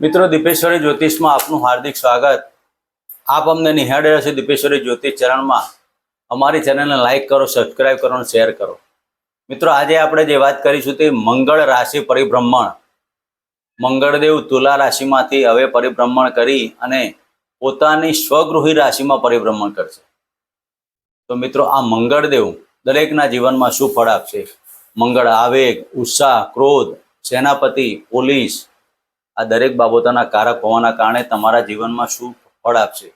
મિત્રો, દીપેશ્વરી જ્યોતિષમાં આપનું હાર્દિક સ્વાગત. આપ અમને નિહાળી રહ્યા છો દીપેશ્વરી જ્યોતિષ ચરણમાં અમારી ચેનલને લાઇક કરો, સબસ્ક્રાઇબ કરો અને શેર કરો. મિત્રો, આજે આપણે જે વાત કરીશું તે મંગળ રાશિ પરિભ્રમણ. મંગળદેવ તુલા રાશિમાંથી હવે પરિભ્રમણ કરી અને પોતાની સ્વગૃહી રાશિમાં પરિભ્રમણ કરશે. તો મિત્રો, આ મંગળદેવ દરેકના જીવનમાં શું ફળ આપશે? મંગળ આવેગ, ઉત્સાહ, ક્રોધ, સેનાપતિ, પોલીસ આ દરેક બાબતોના કારક હોવાના કારણે તમારા જીવનમાં શું ફળ આપશે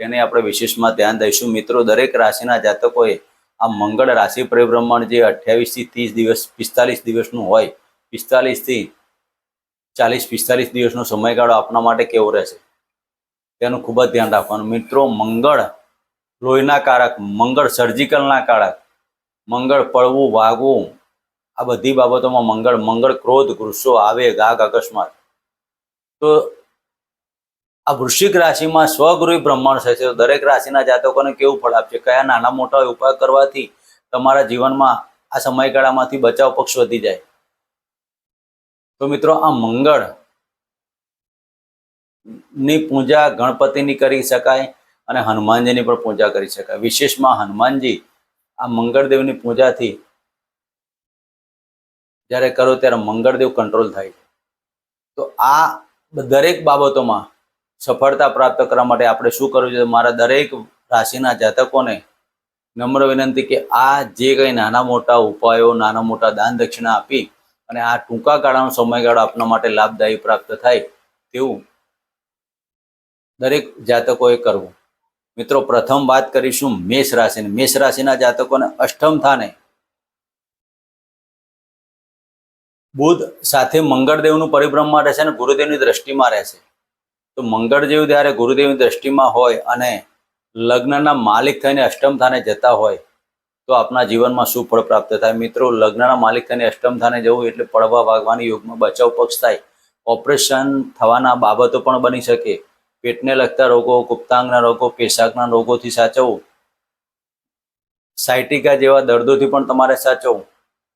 તેને આપણે વિશેષમાં ધ્યાન દઈશું. મિત્રો, દરેક રાશિના જાતકોએ આ મંગળ રાશિ પરિભ્રમણ જે અઠ્યાવીસથી ત્રીસ દિવસ, પિસ્તાલીસ દિવસનું હોય, પિસ્તાલીસથી ચાલીસ, પિસ્તાલીસ દિવસનો સમયગાળો આપના માટે કેવો રહેશે? તેનું ખૂબ જ ધ્યાન રાખવાનું. મિત્રો, મંગળ લોહીના કારક, મંગળ સર્જિકલના કારક, મંગળ પડવું, વાગવું, આ બધી બાબતોમાં મંગળ મંગળ ક્રોધ ગુસ્સો આવેગ આગ અકસ્માત તો આ વૃશ્ચિક રાશિમાં સ્વગૃહી બ્રહ્માંડ થશે તો દરેક રાશિના જાતકોને કેવું ફળ આપશે? કયા નાના મોટા ઉપાય કરવાથી તમારા જીવનમાં આ સમયગાળામાંથી બચાવ પક્ષ વધી જાય? તો મિત્રો, આ મંગળની પૂજા ગણપતિની કરી શકાય અને હનુમાનજીની પણ પૂજા કરી શકાય. વિશેષમાં હનુમાનજી આ મંગળદેવની પૂજાથી જ્યારે કરો ત્યારે મંગળદેવ કંટ્રોલ થાય છે. તો આ દરેક બાબતોમાં સફળતા પ્રાપ્ત કરવા માટે આપણે શું કરવું જોઈએ? મારા દરેક રાશિના જાતકોને નમ્ર વિનંતી કે આ જે કંઈ નાના મોટા ઉપાયો, નાના મોટા દાન દક્ષિણા આપી અને આ ટૂંકા ગાળાનો સમયગાળો આપના માટે લાભદાયી પ્રાપ્ત થાય તેવું દરેક જાતકોએ કરવું. મિત્રો, પ્રથમ વાત કરીશું મેષ રાશિની. મેષ રાશિના જાતકોને અષ્ટમ થાને બુધ સાથે મંગળદેવનું પરિભ્રમમાં રહેશે અને ગુરુદેવની દ્રષ્ટિમાં રહેશે. તો મંગળદેવ જ્યારે ગુરુદેવની દ્રષ્ટિમાં હોય અને લગ્નના માલિક થઈને અષ્ટમ થાને જતા હોય, તો આપણા જીવનમાં શું ફળ પ્રાપ્ત થાય? મિત્રો, લગ્નના માલિક થઈને અષ્ટમ થાને જવું એટલે પડવા વાગવાની યોગમાં બચાવ પક્ષ થાય. ઓપરેશન થવાના બાબતો પણ બની શકે. પેટને લગતા રોગો, ગુપ્તાંગના રોગો પેશાકના રોગોથી સાચવવું. સાયટિકા જેવા દર્દોથી પણ તમારે સાચવવું.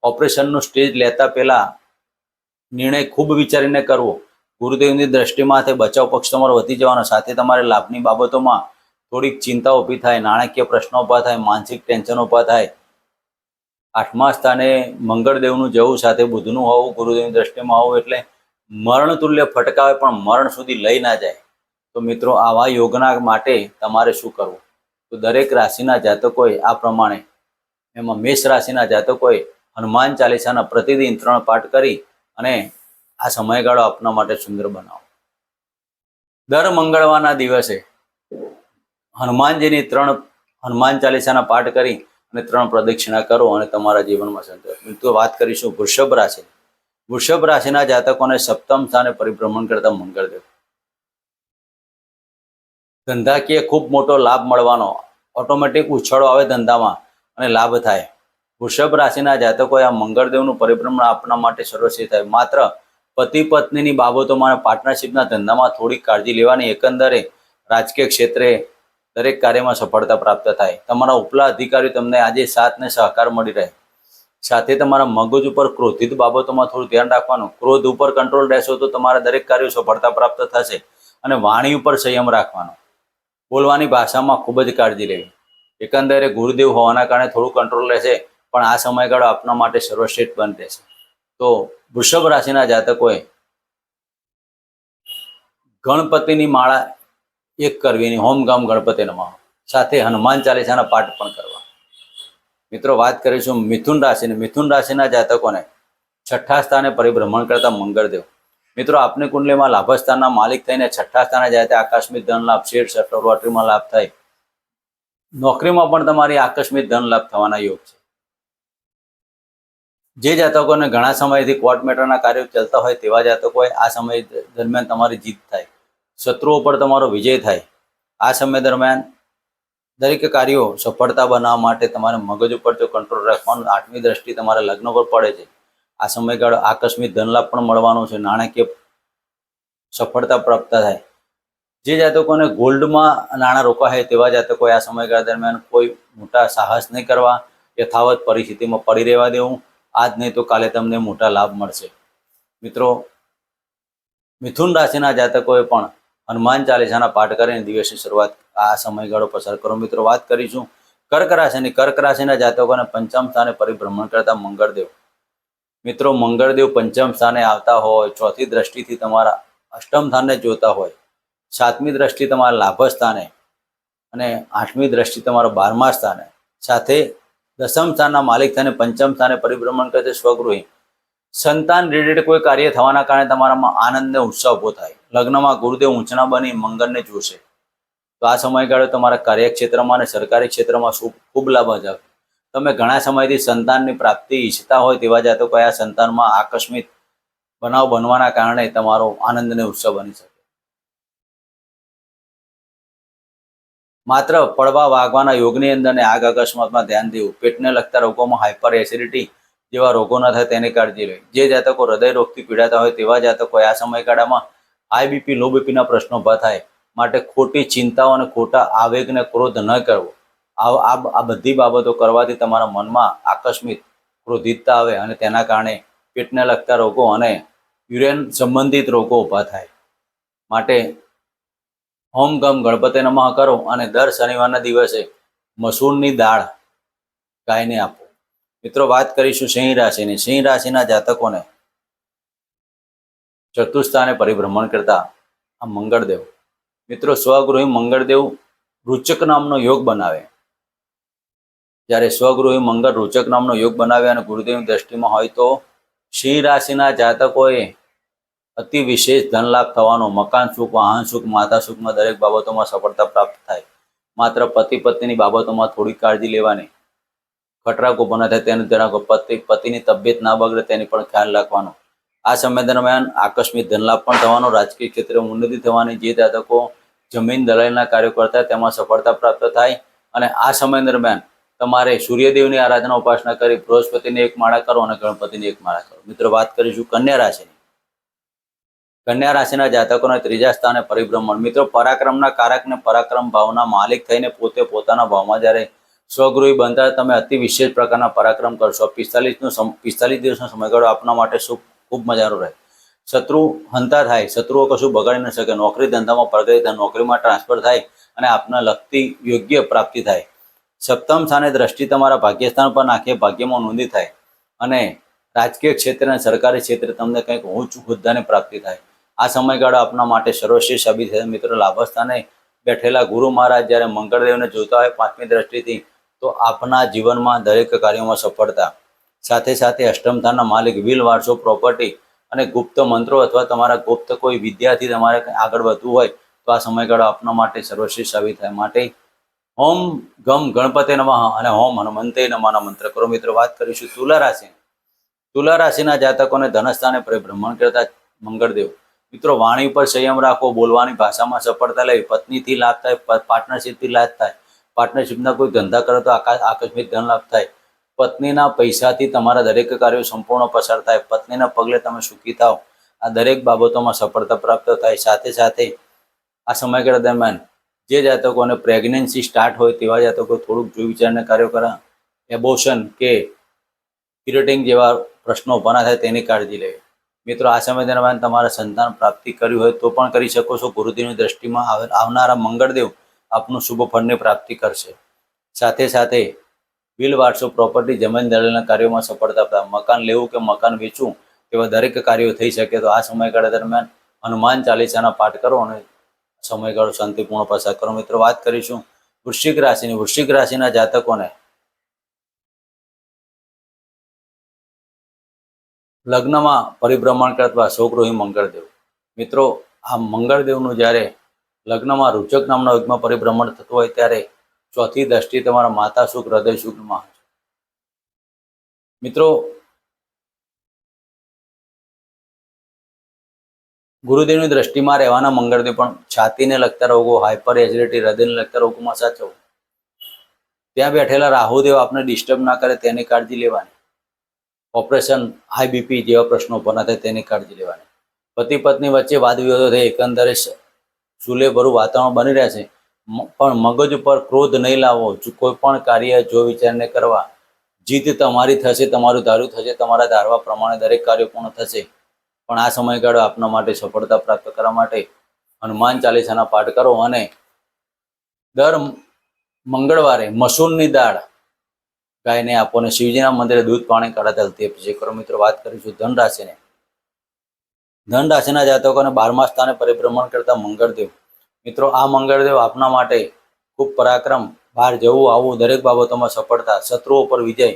ઓપરેશનનું સ્ટેજ લેતા પહેલા નિર્ણય ખૂબ વિચારીને કરવો. ગુરુદેવની દ્રષ્ટિમાં તે બચાવ પક્ષ તમારો વધી જવાનો, સાથે તમારે લાભની બાબતોમાં થોડીક ચિંતા ઊભી થાય, નાણાકીય પ્રશ્નો ઊભા થાય, માનસિક ટેન્શન ઊભા થાય. આઠમા સ્થાને મંગળદેવનું જવું, સાથે બુધનું હોવું, ગુરુદેવની દ્રષ્ટિમાં હોવું એટલે મરણ તુલ્ય ફટકાવે, પણ મરણ સુધી લઈ ના જાય. તો મિત્રો, આવા યોગના માટે તમારે શું કરવું? તો દરેક રાશિના જાતકોએ આ પ્રમાણે, એમાં મેષ રાશિના જાતકોએ હનુમાન ચાલીસાના પ્રતિદિન ત્રણ પાઠ કરી અને આ સમયગાળો આપના માટે સુંદર બનાવો. દર મંગળવારના દિવસે હનુમાનજીની ત્રણ, હનુમાન ચાલીસાના પાઠ કરી અને ત્રણ પ્રદક્ષિણા કરો અને તમારા જીવનમાં સંતોષ. મિત્રો, વાત કરીશું વૃષભ રાશિ. વૃષભ રાશિના જાતકોને સપ્તમ સ્થાને પરિભ્રમણ કરતા મંગળદેવ. ધંધાકીય ખૂબ મોટો લાભ મળવાનો. ઓટોમેટિક ઉછાળો આવે ધંધામાં અને લાભ થાય. વૃષભ રાશિના જાતકોએ આ મંગળદેવનું પરિભ્રમણ આપના માટે સર્વશ્રેષ્ઠ થાય. માત્ર પતિ પત્નીની બાબતોમાં પાર્ટનરશિપના ધંધામાં થોડીક કાળજી લેવાની, એકંદરે રાજકીય ક્ષેત્રે દરેક કાર્યમાં સફળતા પ્રાપ્ત થાય. તમારા ઉપલા અધિકારીઓ તમને આજે સાથને સહકાર મળી રહે. સાથે તમારા મગજ ઉપર ક્રોધિત બાબતોમાં થોડું ધ્યાન રાખવાનું. ક્રોધ ઉપર કંટ્રોલ રહેશો તો તમારા દરેક કાર્યો સફળતા પ્રાપ્ત થશે અને વાણી ઉપર સંયમ રાખવાનો. બોલવાની ભાષામાં ખૂબ જ કાળજી લેવી. એકંદરે ગુરુદેવ હોવાના કારણે થોડું કંટ્રોલ રહેશે. પણ આ સમયગાળો આપના માટે સર્વશ્રેષ્ઠ બની રહેશે તો વૃષભ રાશિના જાતકોએ ગણપતિની માળા એક કરવીની હોમ ગામ ગણપતિ નમઃ સાથે હનુમાન ચાલીસાના પાઠ પણ કરવા. મિત્રો, વાત કરીશું મિથુન રાશિની. મિથુન રાશિના જાતકોને છઠ્ઠા સ્થાને પરિભ્રમણ કરતા મંગળદેવ. મિત્રો, આપની કુંડલીમાં લાભસ્થાનના માલિક થઈને છઠ્ઠા સ્થાને જાય ત્યાં આકસ્મિક ધન લાભ, શેર શટર લોટરીમાં લાભ થાય. નોકરીમાં પણ તમારી આકસ્મિક ધન લાભ થવાના યોગ છે. જે જાતકોને ઘણા સમયથી કોર્ટ મેટરના કાર્યો ચાલતા હોય તેવા જાતકોએ આ સમય દરમિયાન તમારી જીત થાય. શત્રુઓ પર તમારો વિજય થાય. આ સમય દરમિયાન દરેક કાર્યો સફળતા બનાવવા માટે તમારે મગજ ઉપર જો કંટ્રોલ રાખવાનું આઠમી દ્રષ્ટિ તમારા લગ્ન પર પડે છે. આ સમયગાળો આકસ્મિક ધનલાભ પણ મળવાનો છે, નાણાકીય સફળતા પ્રાપ્ત થાય. જે જાતકોને ગોલ્ડમાં નાણાં રોકાય તેવા જાતકોએ આ સમયગાળા દરમિયાન કોઈ મોટા સાહસ નહીં કરવા, યથાવત પરિસ્થિતિમાં પડી રહેવા દેવું. આજ નહીં તો કાલે તમને મોટા લાભ મળશે. મિત્રો, મિથુન રાશિના જાતકોએ પણ હનુમાન ચાલીસાના પાઠ કરીને દિવસની શરૂઆત આ સમયગાળો પસાર કરો. મિત્રો, વાત કરીશું કર્ક રાશિની. કર્ક રાશિના જાતકોને પંચમ સ્થાને પરિભ્રમણ કરતા મંગળદેવ. મિત્રો, મંગળદેવ પંચમ સ્થાને આવતા હોય, ચોથી દ્રષ્ટિથી તમારા અષ્ટમ સ્થાનને જોતા હોય, સાતમી દ્રષ્ટિ તમારા લાભ સ્થાને અને આઠમી દ્રષ્ટિ તમારા બારમા સ્થાને. સાથે દસમ સ્થાનના માલિક થઈને પંચમ સ્થાને પરિભ્રમણ કરશે સ્વગૃહી. સંતાન રિલેટેડ કોઈ કાર્ય થવાના કારણે તમારામાં આનંદ ને ઉત્સાહ ઊભો થાય. લગ્નમાં ગુરુદેવ ઊંચના બની મંગળને જોશે. તો આ સમયગાળો તમારા કાર્યક્ષેત્રમાં અને સરકારી ક્ષેત્રમાં ખૂબ લાભ હશે તમે ઘણા સમયથી સંતાનની પ્રાપ્તિ ઈચ્છતા હોય તેવા જાતકો આ સંતાનમાં આકસ્મિક બનાવ બનવાના કારણે તમારો આનંદ અને ઉત્સાહ બની શકે. માત્ર પડવા વાગવાના યોગની અંદર અને આગ અકસ્માતમાં ધ્યાન દેવું, પેટને લગતા રોગોમાં હાઇપર એસિડિટી જેવા રોગો ન થાય તેની કાળજી લેવી. જે જાતકો હૃદય રોગથી પીડાતા હોય તેવા જાતકો આ સમયગાળામાં હાઈ બીપી લો બીપીના પ્રશ્નો ઊભા થાય માટે ખોટી ચિંતાઓ અને ખોટા આવેગને ક્રોધ ન કરવો. આ- આ બધી બાબતો કરવાથી તમારા મનમાં આકસ્મિક ક્રોધિતતા આવે અને તેના કારણે પેટને લગતા રોગો અને યુરેન સંબંધિત રોગો ઊભા થાય. માટે હોમ ગમ ગણપતિ નમઃ કરો અને દર શનિવારના દિવસે મસૂરની દાળ ગાયને આપો. મિત્રો, વાત કરીશું સિંહ રાશિની. સિંહ રાશિના જાતકોને ચતુર્સ્થાને પરિભ્રમણ કરતા આ મંગળદેવ. મિત્રો, સ્વગૃહી મંગળદેવ રૂચક નામનો યોગ બનાવે. જ્યારે સ્વગૃહી મંગળ રૂચક નામનો યોગ બનાવે અને ગુરુદેવની દ્રષ્ટિમાં હોય તો સિંહ રાશિના જાતકોએ અતિ વિશેષ ધન લાભ થવાનો મકાન સુખ, વાહન સુખ, માતા સુખમાં દરેક બાબતોમાં સફળતા પ્રાપ્ત થાય. માત્ર પતિ પત્નીની બાબતોમાં થોડી કાળજી લેવાની. ખટરાકો બના થાય તેનું જણાવો પતિ, પતિની તબિયત ના બગડે તેની પણ ખ્યાલ રાખવાનો. આ સમય દરમિયાન આકસ્મિક ધનલાભ પણ થવાનો, રાજકીય ક્ષેત્રે ઉન્નતિ થવાની, જે જાતકો જમીન દલાલના કાર્યો કરતા તેમાં સફળતા પ્રાપ્ત થાય. અને આ સમય દરમિયાન તમારે સૂર્યદેવની આરાધના ઉપાસના કરી, બૃહસ્પતિની એક માળા કરો અને ગણપતિની એક માળા કરો. મિત્રો, વાત કરીશું કન્યા રાશિની. કન્યા રાશિના જાતકોના ત્રીજા સ્થાને પરિભ્રમણ. મિત્રો, પરાક્રમના કારકને પરાક્રમ ભાવના માલિક થઈને પોતે પોતાના ભાવમાં જ્યારે સ્વગૃહી બનતા તમે અતિ વિશેષ પ્રકારના પરાક્રમ કરશો. પિસ્તાલીસનો પિસ્તાલીસ દિવસનો સમયગાળો આપના માટે શુભ, ખૂબ મજાનો રહે. શત્રુ હંતા થાય. શત્રુઓ કશું બગાડી ન શકે. નોકરી ધંધામાં પ્રગતિ થાય. નોકરીમાં ટ્રાન્સફર થાય અને આપના લગતી યોગ્ય પ્રાપ્તિ થાય. સપ્તમ સ્થાને દ્રષ્ટિ તમારા ભાગ્યસ્થાન પર નાખે. ભાગ્યમાં નોંધી થાય. અને રાજકીય ક્ષેત્રે અને સરકારી ક્ષેત્રે તમને કંઈક ઊંચ હોદ્દાની પ્રાપ્તિ થાય. આ સમયગાળો આપના માટે સર્વશ્રેષ્ઠ સાબિત થયો. મિત્રો લાભસ્થાને બેઠેલા ગુરુ મહારાજ જ્યારે મંગળદેવને જોતા હોય પાંચમી દ્રષ્ટિથી, તો આપના જીવનમાં દરેક કાર્યોમાં સફળતા. સાથે સાથે અષ્ટમ માલિક વિલ વારસો પ્રોપર્ટી અને ગુપ્ત મંત્રો અથવા તમારા ગુપ્ત કોઈ વિદ્યાથી તમારે આગળ વધવું હોય, તો આ સમયગાળો આપના માટે સર્વશ્રેષ્ઠ સાબિત થાય. માટે હોમ ગમ ગણપતિ નમઃ અને હોમ હનુમંતે નમાના મંત્ર કરો. મિત્રો, વાત કરીશું તુલા રાશિ તુલા રાશિના જાતકોને ધનસ્થાને પરિભ્રમણ કરતા મંગળદેવ. મિત્રો, વાણી ઉપર સંયમ રાખવો બોલવાની ભાષામાં સફળતા લેવી, પત્નીથી લાભ થાય પાર્ટનરશિપથી લાભ થાય. પાર્ટનરશિપના કોઈ ધંધા કરો તો આકા, આકસ્મિક ધન લાભ થાય. પત્નીના પૈસાથી તમારા દરેક કાર્યો સંપૂર્ણ પસાર થાય. પત્નીના પગલે તમે સુખી થાવ આ દરેક બાબતોમાં સફળતા પ્રાપ્ત થાય. સાથે સાથે આ સમયગાળા દરમિયાન જે જાતકોને પ્રેગ્નન્સી સ્ટાર્ટ હોય તેવા જાતકો થોડુંક જોઈ વિચારને કાર્યો કરા. એબોશન કે પિરિટિંગ જેવા પ્રશ્નો ઊભા થાય તેની કાળજી લેવી. મિત્રો, આ સમય દરમિયાન તમારા સંતાન પ્રાપ્તિ કરી હોય તો પણ કરી શકો છો. ગુરુદેવની દ્રષ્ટિમાં આવે- આવનારા મંગળદેવ આપનું શુભ ફળની પ્રાપ્તિ કરશે. સાથે સાથે બિલ વારસો પ્રોપર્ટી જમીન દળેલના કાર્યોમાં સફળતા મકાન લેવું કે મકાન વેચવું એવા દરેક કાર્યો થઈ શકે તો આ સમયગાળા દરમિયાન હનુમાન ચાલીસાના પાઠ કરો અને સમયગાળો શાંતિપૂર્ણ પસાર કરો. મિત્રો, વાત કરીશું વૃશ્ચિક રાશિની. વૃશ્ચિક રાશિના જાતકોને લગ્નમાં પરિભ્રમણ કરતા શોકરોહી મંગળદેવ. મિત્રો, આ મંગળદેવનું જ્યારે લગ્નમાં રૂચક નામના યુગમાં પરિભ્રમણ થતું હોય ત્યારે ચોથી દ્રષ્ટિ તમારા માતા સુખ, હૃદય સુખમાં મિત્રો, ગુરુદેવની દ્રષ્ટિમાં રહેવાના મંગળદેવ પણ છાતીને લગતા રોગો હાઇપર એસિડિટી હૃદયને લગતા રોગોમાં સાચવો ત્યાં બેઠેલા રાહુદેવ આપને ડિસ્ટર્બ ના કરે, તેની કાળજી લેવાની. ઓપરેશન હાઈ બીપી જેવા પ્રશ્નો ઊભા ના થાય તેની કાળજી લેવાની. પતિ પત્ની વચ્ચે વાદ વિવાદો થઈ એકંદરે સુલેભરું વાતાવરણ બની રહ્યા છે. પણ મગજ ઉપર ક્રોધ નહીં લાવવો કોઈ પણ કાર્ય જો વિચારને કરવા, જીત તમારી થશે, તમારું ધારું થશે, તમારા ધારવા પ્રમાણે દરેક કાર્ય પૂર્ણ થશે. પણ આ સમયગાળો આપના માટે સફળતા પ્રાપ્ત કરવા માટે હનુમાન ચાલીસાના પાઠ કરો અને દર મંગળવારે મસૂરની દાળ ગાયને આપો અને શિવજીના મંદિરે દૂધ, પાણી કાઢાતા તે પછી કરો. મિત્રો, વાત કરીશું ધન રાશિને ધન રાશિના બારમા સ્થાને પરિભ્રમણ કરતા મંગળદેવ. મિત્રો, આ મંગળદેવ આપના માટે ખૂબ પરાક્રમ. બહાર જવું, આવવું દરેક બાબતોમાં સફળતા, શત્રુઓ પર વિજય.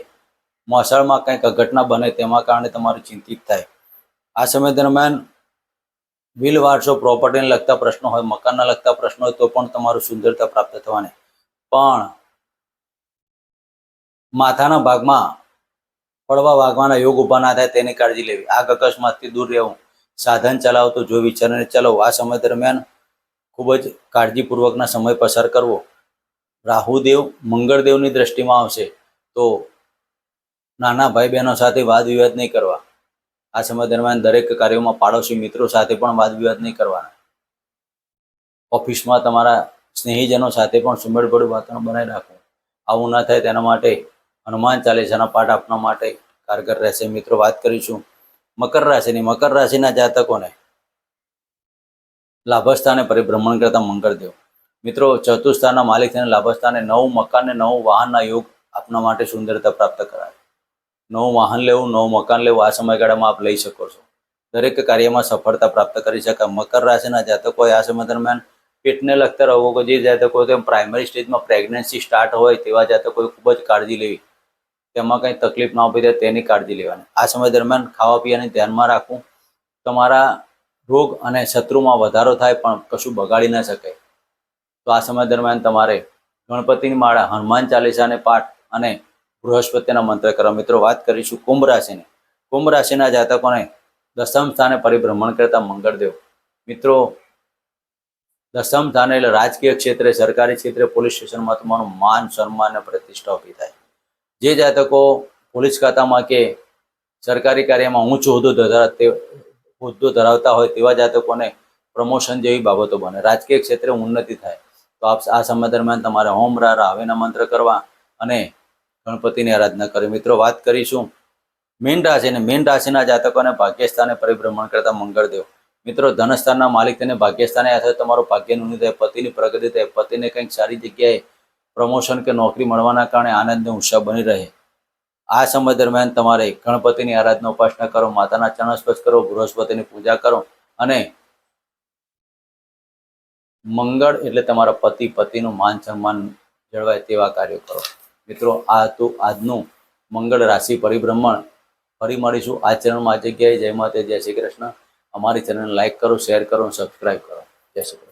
મોસાળમાં કંઈક અઘટના બને તેમાં કારણે તમારું ચિંતિત થાય. આ સમય દરમિયાન બિલ વારસો પ્રોપર્ટીને લગતા પ્રશ્નો હોય, મકાનના લગતા પ્રશ્નો હોય, તો પણ તમારું સુંદરતા પ્રાપ્ત થવાની. પણ માથાના ભાગમાં પડવા વાગવાના યોગ ઊભા ના થાય તેની કાળજી લેવી. આગ અકસ્માતથી દૂર રહેવું. સાધન ચલાવતો, જો વિચારને ચલાવવું આ સમય દરમિયાન ખૂબ જ કાળજીપૂર્વકના સમય પસાર કરવો. રાહુદેવ મંગળદેવની દ્રષ્ટિમાં આવશે તો નાના ભાઈ બહેનો સાથે વાદ વિવાદ નહીં કરવા. આ સમય દરમિયાન દરેક કાર્યોમાં પાડોશી મિત્રો સાથે પણ વાદ વિવાદ નહીં કરવાના. ઓફિસમાં તમારા સ્નેહીજનો સાથે પણ સુમેળભર્યું વાતાવરણ બનાવી રાખવું. આવું ના થાય તેના માટે હનુમાન ચાલીસાના પાઠ આપવા માટે કારગર રહેશે. મિત્રો, વાત કરીશું મકર રાશિની. મકર રાશિના જાતકોને લાભસ્થાને પરિભ્રમણ કરતા મંગળદેવ. મિત્રો ચતુર્સ્થાનના માલિક થઈને લાભસ્થાને નવું મકાન ને નવું વાહનના યોગ આપના માટે સુંદરતા પ્રાપ્ત કરાય. નવું વાહન લેવું, નવું મકાન લેવું આ સમયગાળામાં આપ લઈ શકો છો. દરેક કાર્યમાં સફળતા પ્રાપ્ત કરી શકાય. મકર રાશિના જાતકોએ આ સમય દરમિયાન પેટને લગતા રોગો, જે જાતકો પ્રાઇમરી સ્ટેજમાં પ્રેગ્નન્સી સ્ટાર્ટ હોય તેવા જાતકોએ ખૂબ જ કાળજી લેવી. તેમાં કંઈ તકલીફ ના ઊભી થાય તેની કાળજી લેવાની. આ સમય દરમિયાન ખાવા પીવાની ધ્યાનમાં રાખવું. તમારા રોગ અને શત્રુમાં વધારો થાય પણ કશું બગાડી ન શકે તો આ સમય દરમિયાન તમારે ગણપતિની માળા, હનુમાન ચાલીસાને પાઠ અને બૃહસ્પતિના મંત્ર કરવા. મિત્રો, વાત કરીશું કુંભ રાશિની. કુંભ રાશિના જાતકોને દસમ સ્થાને પરિભ્રમણ કરતા મંગળદેવ. મિત્રો, દસમ સ્થાને એટલે રાજકીય ક્ષેત્રે, સરકારી ક્ષેત્રે, પોલીસ સ્ટેશનમાં તમારું માન, સન્માન અને પ્રતિષ્ઠા ઊભી થાય. જે જાતકો પોલીસ ખાતામાં કે સરકારી કાર્યમાં ઊંચો હોદ્દો ધરાવ હોદ્દો ધરાવતા હોય તેવા જાતકોને પ્રમોશન જેવી બાબતો બને. રાજકીય ક્ષેત્રે ઉન્નતિ થાય. તો આપ આ સમય દરમિયાન તમારે હોમ રા રાવેના મંત્ર કરવા અને ગણપતિની આરાધના કરી મિત્રો, વાત કરીશું મીન રાશિ અને મીન રાશિના જાતકોને ભાગ્યસ્થાને પરિભ્રમણ કરતા મંગળદેવ. મિત્રો, ધનસ્થાનના માલિક તેને ભાગ્યસ્થાને. અથવા તમારો ભાગ્યનું થાય પતિની પ્રગતિ થાય. પતિને કંઈક સારી જગ્યાએ પ્રમોશન કે નોકરી મળવાના કારણે આનંદ અને ઉત્સાહ બની રહે. આ સમય દરમિયાન તમારે ગણપતિની આરાધના ઉપાસના કરો, માતાના ચરણ સ્પર્શ કરો, બૃહસ્પતિની પૂજા કરો અને મંગળ એટલે તમારા પતિ, પતિનું માન સન્માન જળવાય તેવા કાર્યો કરો. મિત્રો, આ હતું આજનું મંગળ રાશિ પરિભ્રમણ. ફરી મળીશું આ આ જગ્યાએ જય માતે જય શ્રી કૃષ્ણ. અમારી ચેનલને લાઈક કરો, શેર કરો સબસ્ક્રાઈબ કરો. જય શ્રી કૃષ્ણ.